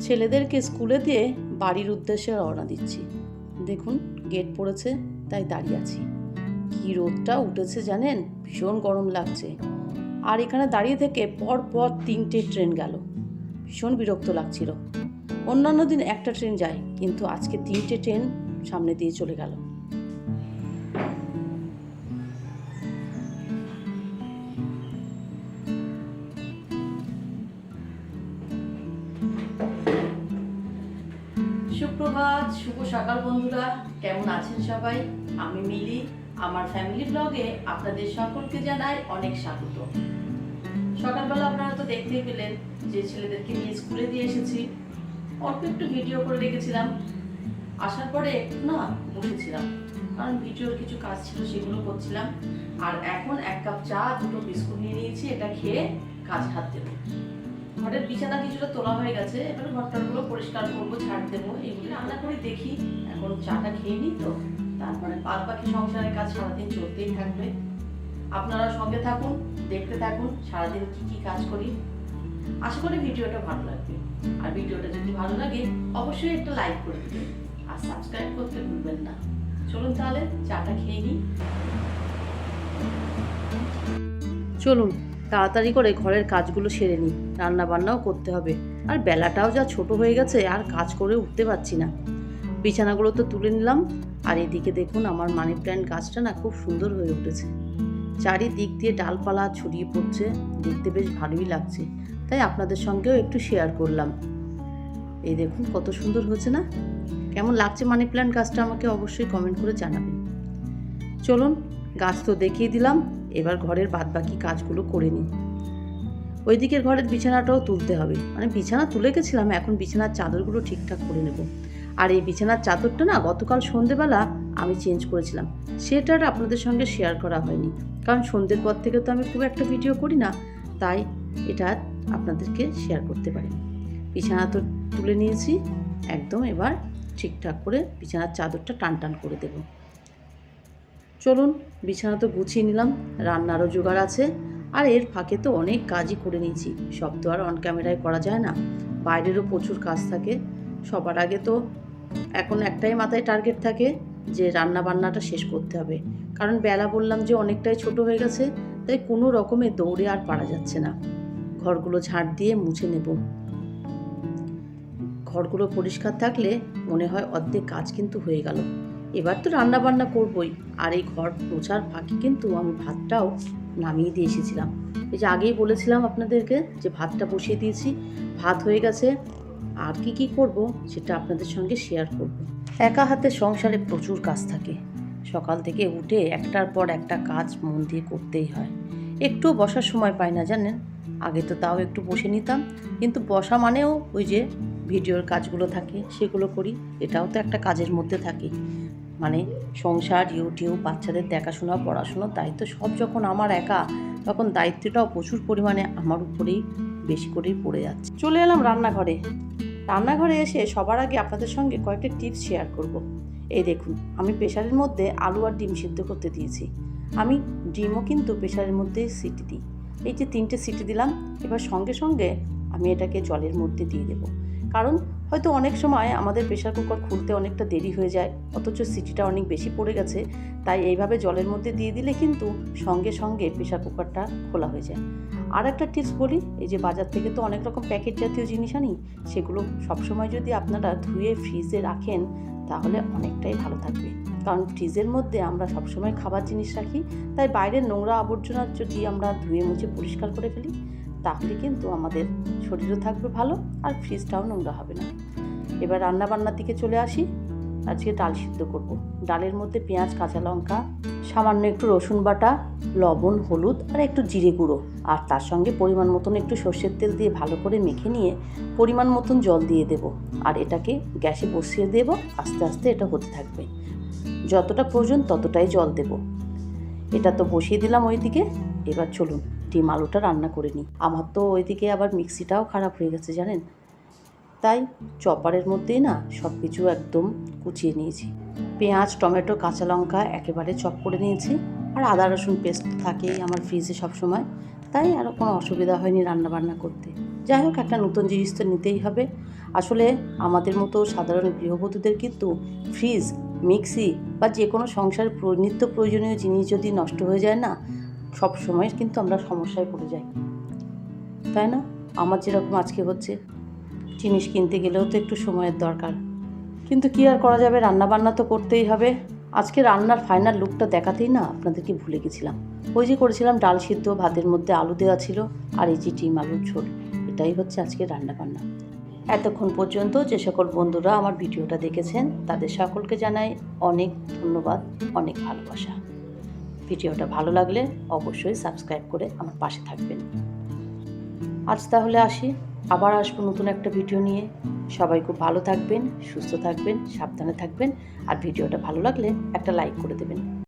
ছেলেদেরকে স্কুলে দিয়ে বাড়ির উদ্দেশ্যে রওনা দিচ্ছি। দেখুন, গেট পড়েছে, তাই দাঁড়িয়ে আছি। কি রোদটা উঠেছে জানেন? ভীষণ গরম লাগছে। আর এখানে দাঁড়িয়ে থেকে পর পর তিনটে ট্রেন গেল। ভীষণ বিরক্ত লাগছিল। অন্যান্য দিন একটা ট্রেন যায়, কিন্তু আজকে তিনটে ট্রেন সামনে দিয়ে চলে গেল। সুপ্রভাত শুভ সকাল বন্ধুরা। কেমন আছেন সবাই? আমি মিলি। আমার ফ্যামিলি ব্লগে আপনাদের সকলকে জানাই অনেক স্বাগত। সকালবেলা আপনারা তো দেখতেই পেলেন যে ছেলেদেরকে নিয়ে স্কুলে দিয়ে এসেছি। অল্প একটু ভিডিও করে রেখেছিলাম। আসার পরে না বসেছিলাম কারণ ভিডিওর কিছু কাজ ছিল, সেগুলো করছিলাম। আর এখন এক কাপ চা, দুটো বিস্কুট নিয়ে নিয়েছি, এটা খেয়ে কাজ হাত দেবো। ঘরের বিছানা কিছুটা তোলা হয়ে গেছে, এবার ঘরটাগুলো পরিষ্কার করব ছাড় দেবো, এগুলো রান্না করে দেখি। এখন চাটা খেয়ে নিই তো, তারপরে বাদ বাকি সংসারের কাজ সারাদিন চলতেই থাকবে। আপনারা সঙ্গে থাকুন, দেখতে থাকুন, সারাদিন কি কি কাজ করি। আশা করি ভিডিওটা ভালো লাগবে। আর ভিডিওটা যদি ভালো লাগে, অবশ্যই একটা লাইক করে দেবেন। আর সাবস্ক্রাইব করতে ভুলবেন না। চলুন তাহলে, চাটা খেয়ে নিই। চলুন। তাড়াতাড়ি করে ঘরের কাজগুলো সেরে নিই। রান্না বান্নাও করতে হবে। আর বেলাটাও যা ছোট হয়ে গেছে, আর কাজ করে উঠতে পারছি না। বিছানাগুলো তো তুলে নিলাম। আর এদিকে দেখুন, আমার মানি প্ল্যান্ট গাছটা না খুব সুন্দর হয়ে উঠেছে। চারিদিক দিয়ে ডালপালা ছড়িয়ে পড়ছে। দেখতে বেশ ভালোই লাগছে। তাই আপনাদের সঙ্গেও একটু শেয়ার করলাম। এই দেখুন, কত সুন্দর হয়েছে না? কেমন লাগছে মানি প্ল্যান্ট গাছটা আমাকে অবশ্যই কমেন্ট করে জানাবেন। চলুন, গাছ তো দেখিয়ে দিলাম। এবার ঘরের বাদবাকি কাজগুলো করে নিই। ওই দিকের ঘরের বিছানাটাও তুলতে হবে। মানে বিছানা তুলে গেছিলাম, এখন বিছানার চাদরগুলো ঠিকঠাক করে নেব। আর এই বিছানার চাদরটা না, গতকাল সন্ধেবেলা আমি চেঞ্জ করেছিলাম। সেটা আর আপনাদের সঙ্গে শেয়ার করা হয়নি। কারণ সন্ধ্যের পর থেকে তো আমি খুব একটা ভিডিও করি না, তাই এটা আপনাদেরকে শেয়ার করতে পারি। বিছানা তো তুলে নিয়েছি, একদম এবার ঠিকঠাক করে বিছানার চাদরটা টান টান করে দেবো। চলুন, বিছানা তো গুছিয়ে নিলাম, রান্নারও জোগাড় আছে। আর এর ফাঁকে তো অনেক কাজই করে নিয়েছি, সব তো আর অন ক্যামেরায় করা যায় না। বাইরেরও প্রচুর কাজ থাকে। সবার আগে তো এখন একটাই মাথায় টার্গেট থাকে যে রান্না বান্নাটা শেষ করতে হবে। কারণ বেলা বললাম যে অনেকটাই ছোট হয়ে গেছে, তাই কোনো রকমে দৌড়ে আর পারা যাচ্ছে না। ঘরগুলো ঝাড় দিয়ে মুছে নেব। ঘরগুলো পরিষ্কার থাকলে মনে হয় অর্ধেক কাজ কিন্তু হয়ে গেল। এবার তো রান্না বান্না করবই। আর এই ঘর মোছার ফাঁকি কিন্তু আমি ভাতটাও নামিয়ে দিয়ে এসেছিলাম। এই যে আগেই বলেছিলাম আপনাদেরকে যে ভাতটা বসিয়ে দিয়েছি, ভাত হয়ে গেছে। আর কি কি করব সেটা আপনাদের সঙ্গে শেয়ার করব। একা হাতে সংসারে প্রচুর কাজ থাকে। সকাল থেকে উঠে একটার পর একটা কাজ মন দিয়ে করতেই হয়। একটু বসার সময় পাই না, জানেন? আগে তো তাও একটু বসে নিতাম। কিন্তু বসা মানেও ওই যে ভিডিওর কাজগুলো থাকে, সেগুলো করি। এটাও তো একটা কাজের মধ্যে থাকে। মানে সংসার ইউটিউব বাচ্চাদের দেখাশোনা, পড়াশুনো দায়িত্ব সব যখন আমার একা, তখন দায়িত্বটাও প্রচুর পরিমাণে আমার উপরেই বেশি করেই পড়ে যাচ্ছে। চলে এলাম রান্নাঘরে। রান্নাঘরে এসে সবার আগে আপনাদের সঙ্গে কয়েকটা টিপস শেয়ার করব। এই দেখুন, আমি প্রেশারের মধ্যে আলু আর ডিম সিদ্ধ করতে দিয়েছি। আমি ডিমও কিন্তু প্রেশারের মধ্যে সিটি দিই। এই যে তিনটে সিটি দিলাম, এবার সঙ্গে সঙ্গে আমি এটাকে জলের মধ্যে দিয়ে দেবো। কারণ হয়তো অনেক সময় আমাদের প্রেশার কুকার খুলতে অনেকটা দেরি হয়ে যায়, অথচ সিটিটা অনেক বেশি পড়ে গেছে, তাই এইভাবে জলের মধ্যে দিয়ে দিলে কিন্তু সঙ্গে সঙ্গে প্রেশার কুকারটা খোলা হয়ে যায়। আর একটা টিপস বলি, এই যে বাজার থেকে তো অনেক রকম প্যাকেট জাতীয় জিনিস আনি, সেগুলো সবসময় যদি আপনারা ধুয়ে ফ্রিজে রাখেন, তাহলে অনেকটাই ভালো থাকবে। কারণ ফ্রিজের মধ্যে আমরা সবসময় খাবার জিনিস রাখি, তাই বাইরের নোংরা আবর্জনা যদি আমরা ধুয়ে মুছে পরিষ্কার করে ফেলি, তাহলে কিন্তু আমাদের শরীরও থাকবে ভালো আর ফ্রিজটাও নোংরা হবে না। এবার রান্না বান্নার দিকে চলে আসি। আজকে ডাল সিদ্ধ করব। ডালের মধ্যে পেঁয়াজ, কাঁচা লঙ্কা, সামান্য একটু রসুন বাটা, লবণ, হলুদ আর একটু জিরে গুঁড়ো। আর তার সঙ্গে পরিমাণ মতন একটু সর্ষের তেল দিয়ে ভালো করে মেখে নিয়ে পরিমাণ মতন জল দিয়ে দেব। আর এটাকে গ্যাসে বসিয়ে দেব। আস্তে আস্তে এটা হতে থাকবে। যতটা প্রয়োজন ততটাই জল দেব। এটা তো বসিয়ে দিলাম ওইদিকে। এবার চলুন। ডিম আলুটা রান্না করে নিই। আমার তো ওইদিকে আবার মিক্সিটাও খারাপ হয়ে গেছে, জানেন? তাই চপারের মধ্যেই না সব কিছু একদম কুচিয়ে নিয়েছি। পেঁয়াজ, টমেটো, কাঁচা লঙ্কা একেবারে চপ করে নিয়েছি। আর আদা, রসুন পেস্ট থাকেই আমার ফ্রিজে সব সময় তাই আর কোনো অসুবিধা হয়নি রান্না বান্না করতে। যাই হোক, একটা নতুন জিনিস তো নিতেই হবে। আসলে আমাদের মতো সাধারণ গৃহবধূদের কিন্তু ফ্রিজ, মিক্সি বা যে কোনো সংসারের প্র- নিত্য প্রয়োজনীয় জিনিস যদি নষ্ট হয়ে যায় না সব সময় কিন্তু আমরা সমস্যায় পড়ে যাই। তাই না? আমার যেরকম আজকে হচ্ছে, জিনিস কিনতে গেলেও তো একটু সময়ের দরকার। কিন্তু কি আর করা যাবে? রান্না বান্না তো করতেই হবে। আজকে রান্নার ফাইনাল লুকটা দেখাতেই না আপনাদেরকে ভুলে গেছিলাম। ওই যে করেছিলাম ডাল সিদ্ধ, ভাতের মধ্যে আলু দেওয়া ছিল আর এই যে ডিম আলুর ঝোল। এটাই হচ্ছে আজকে রান্না বান্না এতক্ষণ পর্যন্ত যে সকল বন্ধুরা আমার ভিডিওটা দেখেছেন, তাদের সকলকে জানাই অনেক ধন্যবাদ, অনেক ভালোবাসা। ভিডিওটা ভালো লাগলে অবশ্যই সাবস্ক্রাইব করে আমার পাশে থাকবেন। আজ তাহলে আসি। আবার আসব নতুন একটা ভিডিও নিয়ে। সবাই খুব ভালো থাকবেন, সুস্থ থাকবেন, সাবধানে থাকবেন। আর ভিডিওটা ভালো লাগলে একটা লাইক করে দেবেন।